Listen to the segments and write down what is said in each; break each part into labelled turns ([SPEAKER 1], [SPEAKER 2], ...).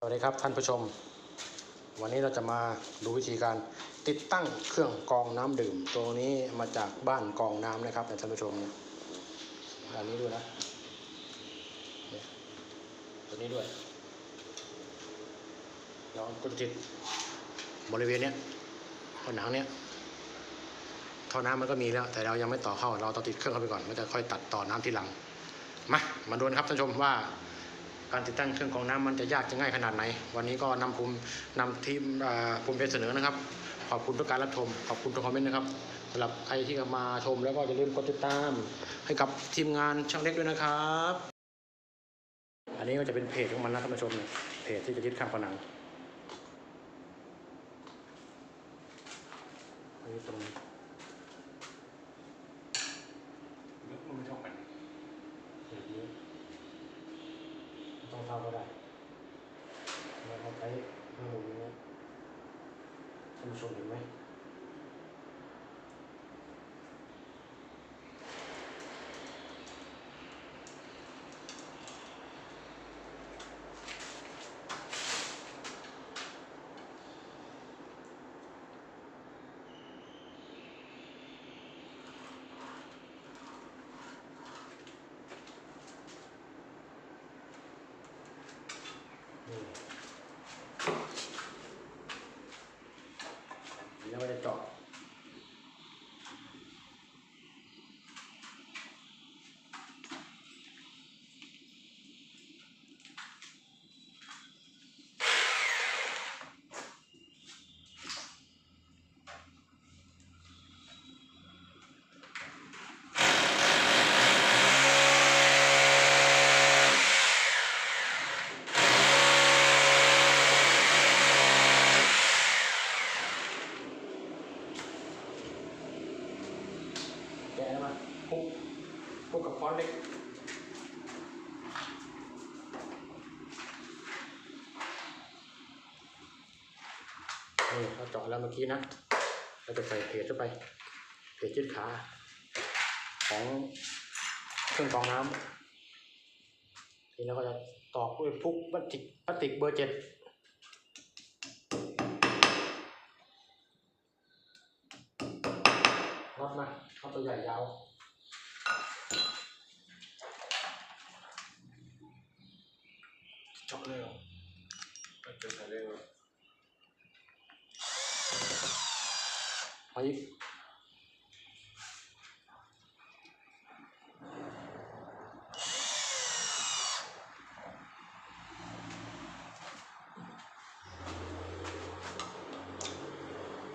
[SPEAKER 1] สวัสดีครับท่านผู้ชม วันนี้เราจะมาดูวิธีการติดตั้งเครื่องกรองน้ำดื่ม ตัวนี้มาจากบ้านกรองน้ำนะครับท่านผู้ชมอันนี้ด้วยนะตัวนี้ด้วยเราก็ติดบริเวณเนี้ยผนังเนี้ยท่อน้ำมันก็มีแล้ว แต่เรายังไม่ต่อเข้า เราต้องติดเครื่องเข้าไปก่อนแล้วจะค่อยตัดต่อน้ำทีหลังมามาดูนะครับท่านผู้ชมว่า การติดตั้งเครื่องกรองน้ำมันจะยากจะง่ายขนาดไหน วันนี้ก็นำภูมินำทีมภูมิเพจเสนอนะครับ ขอบคุณทุกการรับชม ขอบคุณทุกคอมเมนต์นะครับสำหรับใครที่มาชมแล้วก็อย่าลืมกดติดตาม ให้กับทีมงานช่างเล็กด้วยนะครับ อันนี้ก็จะเป็นเพจของมันนะท่านผู้ชมเนี่ยเพจที่จะยึดข้างผนังอันนี้ตรงนี้
[SPEAKER 2] นึกมันไม่เท่ากัน
[SPEAKER 1] เพจนี้ไม่ต้องเท่าก็ได้เราเอาไปข้างบนนี้นะท่านผู้ชมเห็นไหม นี่แล้วก็จะเจาะแกะแล้วมาปุ๊บปุ๊บกับค้อนเล็ก นี่เราเจาะแล้วเมื่อกี้นะเราจะใส่เพจเข้าไปเพจยืดขา ของเครื่องกรองน้ำทีนี้เราก็จะตอกด้วยพุกพลาสติกพลาสติกเบอร์เจ็ดน็อตมาน็อตตัวใหญ่ยาว
[SPEAKER 2] ช็อกเลยเหรอมันจะใส่ได้ไหม
[SPEAKER 1] เอาอีก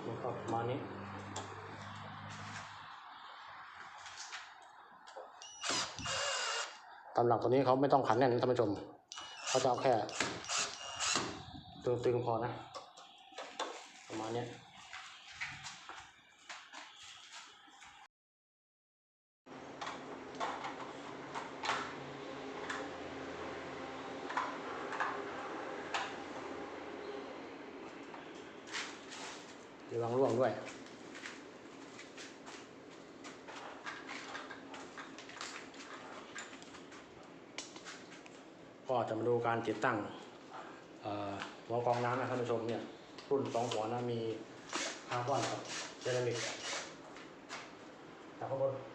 [SPEAKER 1] มันก็ประมาณนี้ตามหลักตัวนี้เขาไม่ต้องขันแน่นนะท่านผู้ชม เขาจะเอาแค่ตึงๆพอนะ ประมาณนี้ วังร่วงด้วย ก็จะมาดูการติดตั้งเอ่อหัวกองน้ำนะท่านผู้ชมเนี่ย รุ่นสองหัวนะมีคาร์บอนกับเซรามิกจากข้างบน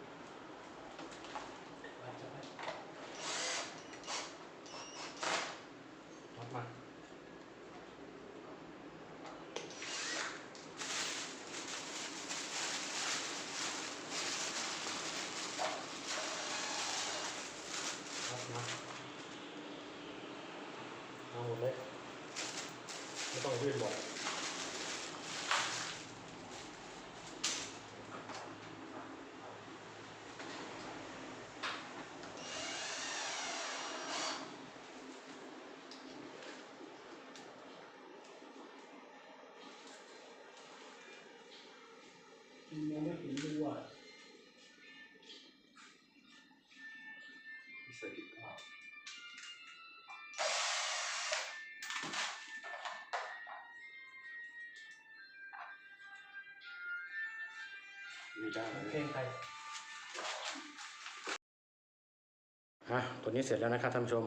[SPEAKER 1] ฮะตัวนี้เสร็จแล้วนะครับท่านผู้ชม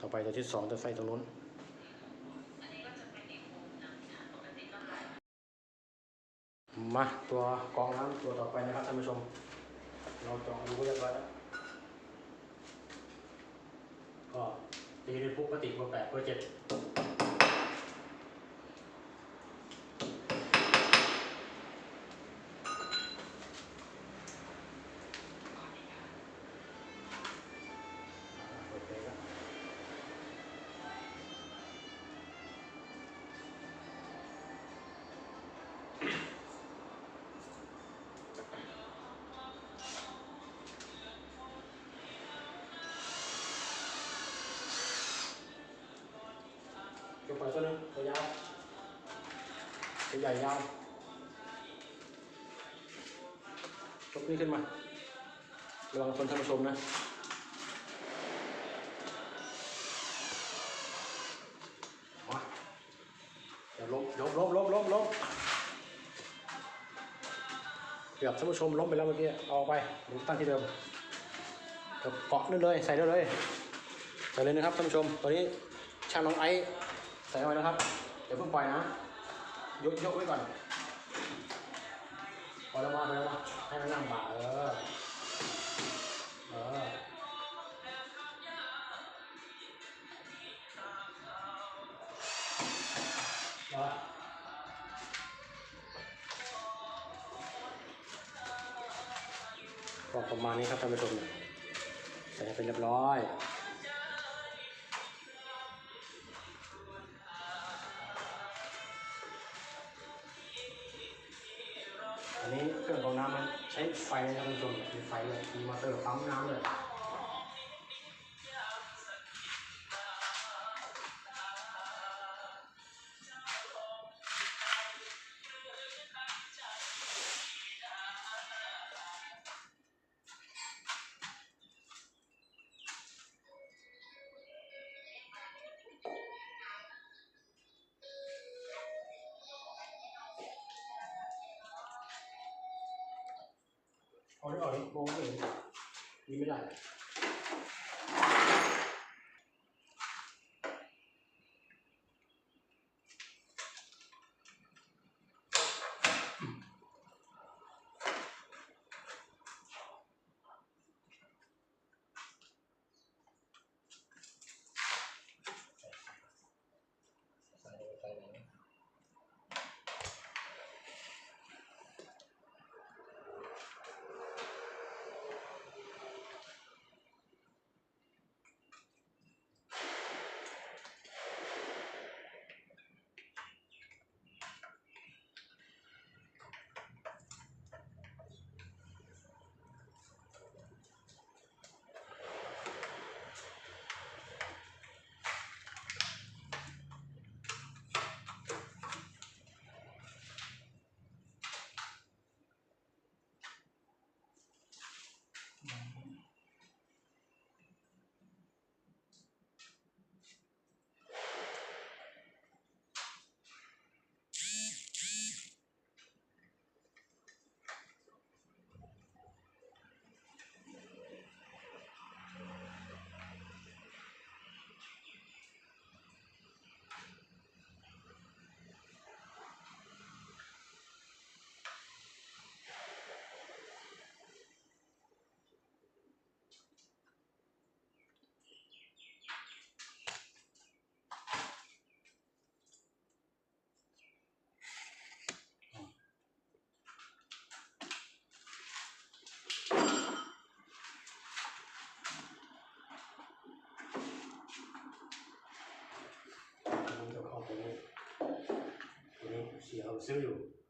[SPEAKER 1] ต่อไปตัวที่สองจะใส่ตรงนู้นมาตัวกองน้ำตัวต่อไปนะครับท่านผู้ชม เราจองรู้เรียบร้อยแล้วก็ตีด้วยพวกปฏิกว่าแปดกว่าเจ็ด ตัวนึงตัวยาวตัวใหญ่ยาวยกนี้ขึ้นมาระวังคนท่านผู้ชมนะมาเดี๋ยวล้มล้มล้มล้มล้มล้มเกือบท่านผู้ชมล้มไปแล้วเมื่อกี้เอาไปตั้งที่เดิมเกาะนั่นเลยใส่ได้เลยใส่เลยนะครับท่านผู้ชมตัวนี้ช่างน้องไอซ์ ใส่เข้นะครับ เดี๋ยวเพิ่งปล่อยนะ ยกยกไว้ก่อนปล่อยลงมาปล่อยลงมาให้มันนั่งบ่าเออ เออก็ประมาณนี้ครับท่านผู้ชมเนี่ยใส่เป็นเรียบร้อย ฟนะครับท่านผู้ชมมีไฟเลยมีมอเตอร์ปั๊มน้ำเลย อาได้ออกนี่โกงเองยิงไม่ได้ ใส่ใส่ไหน ผมจะเข้าตรงนี้ ตรงนี้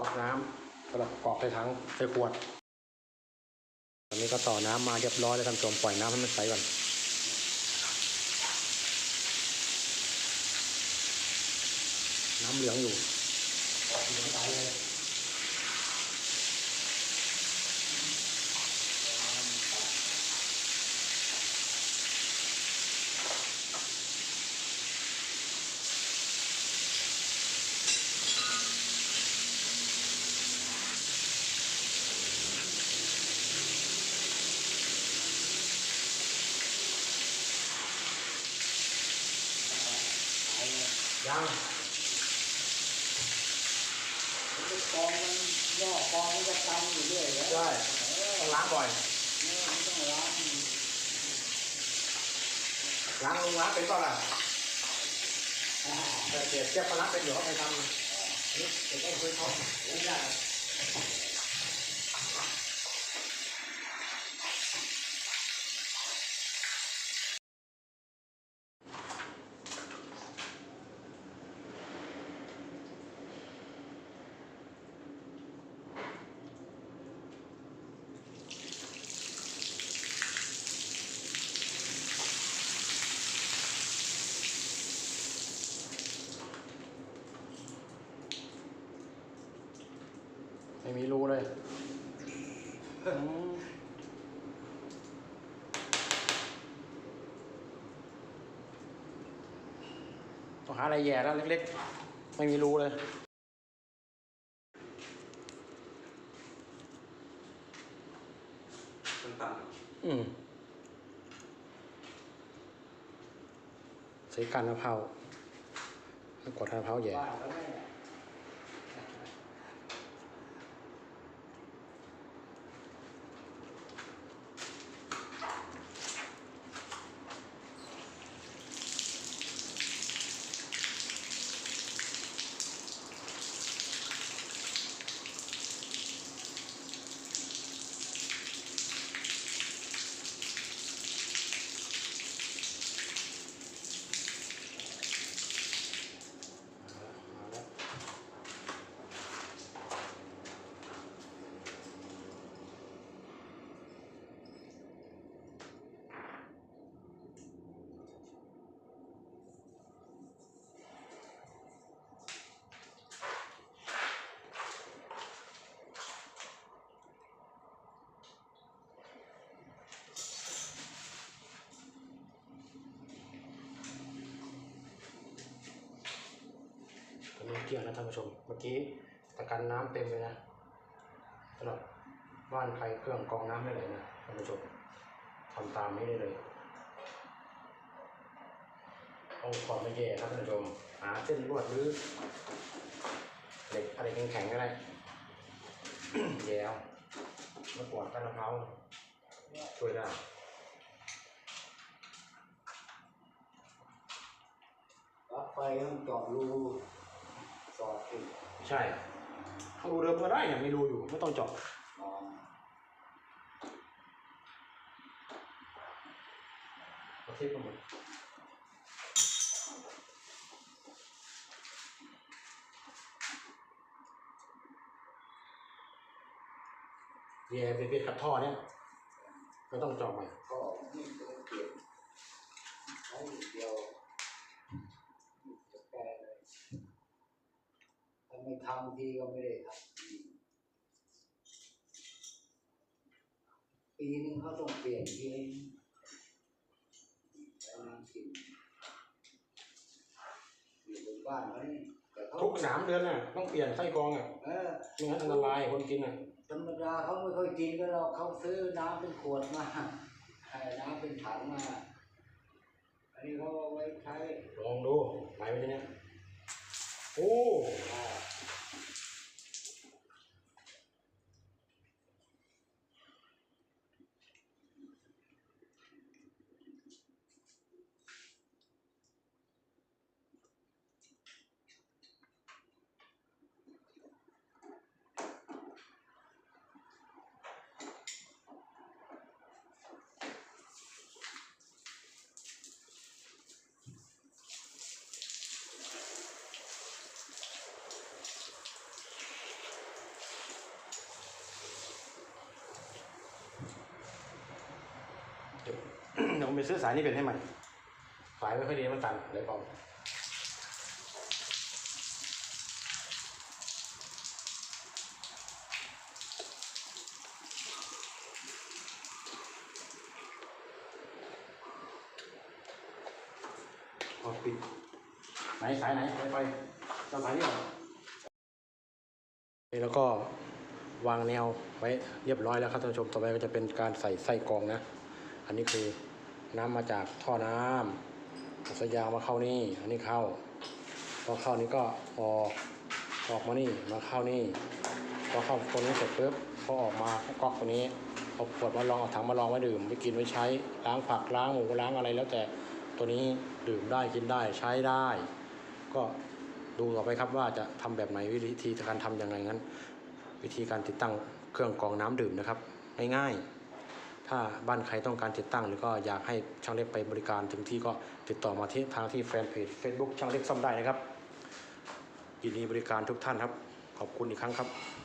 [SPEAKER 1] กรอกน้ำสำหรับกรอกใส่ถังใส่ขวด ตอนนี้ก็ต่อน้ำมาเรียบร้อยแล้วท่านผู้ชมปล่อยน้ำให้มันใสก่อนน้ำเหลืองอยู่เหลืองใสเลย
[SPEAKER 3] มันย่อกองมันจะตันอยู่เรื่อยแล้ว
[SPEAKER 1] ได้ต้องล้างบ่อย
[SPEAKER 3] เนี่ยมันต้องล้าง
[SPEAKER 1] ล้างลงล้างเป็นก่อนล่ะแต่เจ็บเจ็บมาล้างเป็นอยู่เขาไปทำนี่จะต้องคุยเขาไม่ได้ องหาอะไรแย่แล้วเล็กๆ ไม่มีรูเลย
[SPEAKER 2] มันตัน
[SPEAKER 1] อืมใช้กันมะพร้าวแล้วกดมะพร้าวแย่
[SPEAKER 3] บ้านแล้วแม่
[SPEAKER 1] ตอนนี้เกี่ยงนะท่านผู้ชม เมื่อกี้ตะกันน้ำเต็มเลยนะสำหรับบ้านใครเครื่องกองน้ำได้เลยนะท่านผู้ชมทำตามนี้ได้เลยเอาขอดไม่แย่ครับท่านผู้ชมหาเส้นลวดหรือเหล็กอะไรแข็งๆก็ได้แย่เอามากวาดกันมะพร้าวช่วยได้
[SPEAKER 3] ปลั๊กไฟต้องเจาะรู สอดติด
[SPEAKER 1] ใช่เอารูเดิมก็ได้เนี่ยมีรูอยู่ไม่ต้องเจาะ
[SPEAKER 3] นอน
[SPEAKER 1] เอาเทปมาหมดแย่ไปเปลี่ยนขัดท่อเนี่ยไม่ต้องเจาะใหม่
[SPEAKER 3] ก็นี่ต้องเปลี่ยนใช้นิดเดียวจะแก้เลยถ้า ไม่ทำทีก็ไม่ได้ทำทีปีนึงเขาต้องเปลี่ยนทีนึงใช้น้ำกินอยู่บนบ้านเขานี่แต่เขา
[SPEAKER 1] ทุกสามเดือนน่ะต้องเปลี่ยนไส้กรองอะ
[SPEAKER 3] เออ
[SPEAKER 1] ไม่งั้นอันตรายคนกินอะ
[SPEAKER 3] ธรรมดาเขาไม่ค่อยกินก็เราเขาซื้อน้ำเป็นขวดมาให้น้ำเป็นถังมาอันนี้เขาเอาไว้ใช้
[SPEAKER 1] ลองดูไหลไปเนี่ยโอ้
[SPEAKER 3] อ่า
[SPEAKER 1] ผมไปซื้อสายนี้เป็นให้ใหม่สายไม่ค่อยดีมันตันเลยปล่าเอปิดไหนสายไหนไปไปเอาสายนี้ก่อนแล้วก็วางแนวไว้เรียบร้อยแล้วครับท่านผู้ชมต่อไปก็จะเป็นการใส่ไส้กองนะ อันนี้คือ น้ำมาจากท่อน้ำเอาสายยางมาเข้านี่ อันนี้เข้า พอเข้านี้ก็ออกออกมานี่มาเข้านี่พอเข้าตัวนี้เสร็จปุ๊บพอออกมาก็ก๊อกตัวนี้เอาขวดมาลองเอาถังมาลองไว้ดื่มไปกินไว้ใช้ล้างผักล้างหมูล้างอะไรแล้วแต่ตัวนี้ดื่มได้กินได้ใช้ได้ ก็ดูต่อไปครับว่าจะทำแบบไหนวิธีการทำยังไงงั้น วิธีการติดตั้งเครื่องกรองน้ำดื่มนะครับ ง่ายๆ ถ้าบ้านใครต้องการติดตั้ง หรือก็อยากให้ช่างเล็กไปบริการถึงที่ก็ติดต่อมาที่ทางที่แฟนเพจ Facebook ช่างเล็กซ่อมได้นะครับยินดีบริการทุกท่านครับ ขอบคุณอีกครั้งครับ